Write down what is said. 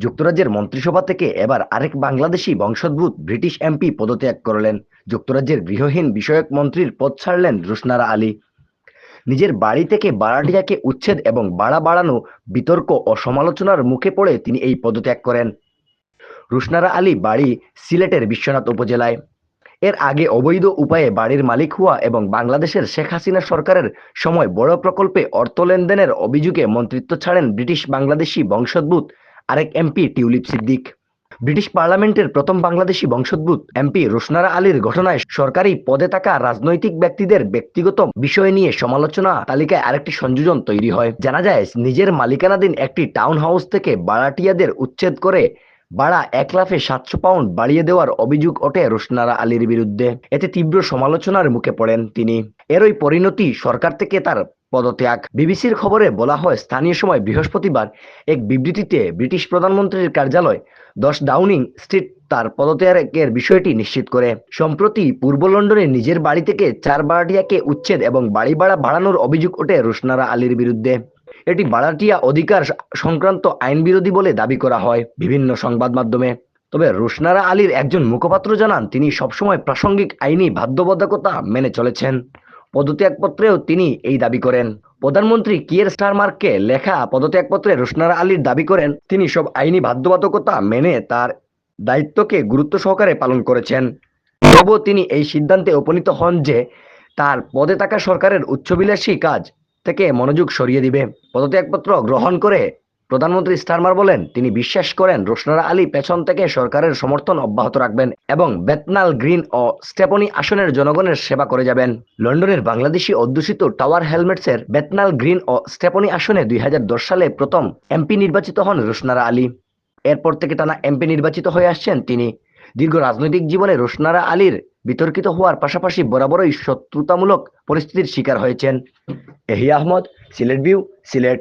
যুক্তরাজ্যের মন্ত্রিসভা থেকে এবার আরেক বাংলাদেশি বংশোদ্ভূত ব্রিটিশ এমপি পদত্যাগ করলেন। যুক্তরাজ্যের গৃহহীন বিষয়ক মন্ত্রীর পদ ছাড়লেন রুশনারা আলী। নিজের বাড়ি থেকে বাড়াটিয়াকে উচ্ছেদ এবং বাড়া বাড়ানো বিতর্ক ও সমালোচনার মুখে পড়ে তিনি এই পদত্যাগ করেন। রুশনারা আলী বাড়ি সিলেটের বিশ্বনাথ উপজেলায়। এর আগে অবৈধ উপায়ে বাড়ির মালিক হওয়া এবং বাংলাদেশের শেখ হাসিনা সরকারের সময় বড় প্রকল্পে অর্থ লেনদেনের অভিযোগে মন্ত্রিত্ব ছাড়েন ব্রিটিশ বাংলাদেশি বংশোদ্ভূত আরেক এমপি টিউলিপ সিদ্দিক। ব্রিটিশ পার্লামেন্টের প্রথম বাংলাদেশি বংশোদ্ভূত এমপি রোশনারা আলীর ঘটনায় সরকারি পদে থাকা রাজনৈতিক ব্যক্তিদের ব্যক্তিগত বিষয় নিয়ে সমালোচনা তালিকায় আরেকটি সংযোজন তৈরি হয়। জানা যায়, নিজের মালিকানাধীন একটি টাউন হাউস থেকে বাড়াটিয়াদের উচ্ছেদ করে বাড়া এক লাফে সাতশো পাউন্ড বাড়িয়ে দেওয়ার অভিযোগ ওঠে রোশনারা আলীর বিরুদ্ধে। এতে তীব্র সমালোচনার মুখে পড়েন তিনি। এরই পরিণতি সরকার থেকে তার পদত্যাগ। বিবিসির খবরে বলা হয়, স্থানীয় সময় বৃহস্পতিবার এক বিবৃতিতে ব্রিটিশ প্রধানমন্ত্রীর কার্যালয় দশ ডাউনিং স্ট্রিট তার পদত্যাগের বিষয়টি নিশ্চিত করে। সম্প্রতি পূর্ব লন্ডনে নিজের বাড়ি থেকে চার বাড়াটিয়াকে উচ্ছেদ এবং বাড়ি ভাড়া বাড়ানোর অভিযোগ ওঠে রোশনারা আলীর বিরুদ্ধে। এটি বাড়াটিয়া অধিকার সংক্রান্ত আইন বিরোধী বলে দাবি করা হয় বিভিন্ন সংবাদ মাধ্যমে। তবে রোশনারা আলীর একজন মুখপাত্র জানান, তিনি সবসময় প্রাসঙ্গিক আইনি বাধ্যবাধকতা মেনে চলেছেন। পদত্যাগপত্রেও তিনি এই দাবি করেন। প্রধানমন্ত্রী কিয়ের স্টারমার্ককে লেখা পদত্যাগপত্রে রোশনারা আলীর দাবি করেন, তিনি সব আইনি বাধ্যবাধকতা মেনে তার দায়িত্বকে গুরুত্ব সহকারে পালন করেছেন। তবুও তিনি এই সিদ্ধান্তে উপনীত হন যে তার পদে থাকা সরকারের উচ্চবিলাসী কাজ থেকে মনোযোগ সরিয়ে দিবে। পদত্যাগপত্র গ্রহণ করে প্রধানমন্ত্রী স্টারমার বলেন, তিনি বিশ্বাস করেন রোশনারা আলী পেছন থেকে সরকারের সমর্থন অব্যাহত রাখবেন এবং বেতনাল গ্রিন ও স্টেপনি আসনের জনগণের সেবা করে যাবেন। লন্ডনের বাংলাদেশি অধ্যুষিত টাওয়ার হেলমেটসের বেতনাল গ্রিন ও স্টেপনি আসনে দুই হাজার দশ সালে প্রথম এমপি নির্বাচিত হন রোশনারা আলী। এরপর থেকে টানা এমপি নির্বাচিত হয়ে আসছেন তিনি। দীর্ঘ রাজনৈতিক জীবনে রোশনারা আলীর বিতর্কিত হওয়ার পাশাপাশি বরাবরই শত্রুতামূলক পরিস্থিতির শিকার হয়েছেন। এহি আহমদ, সিলেট ভিউ, সিলেট।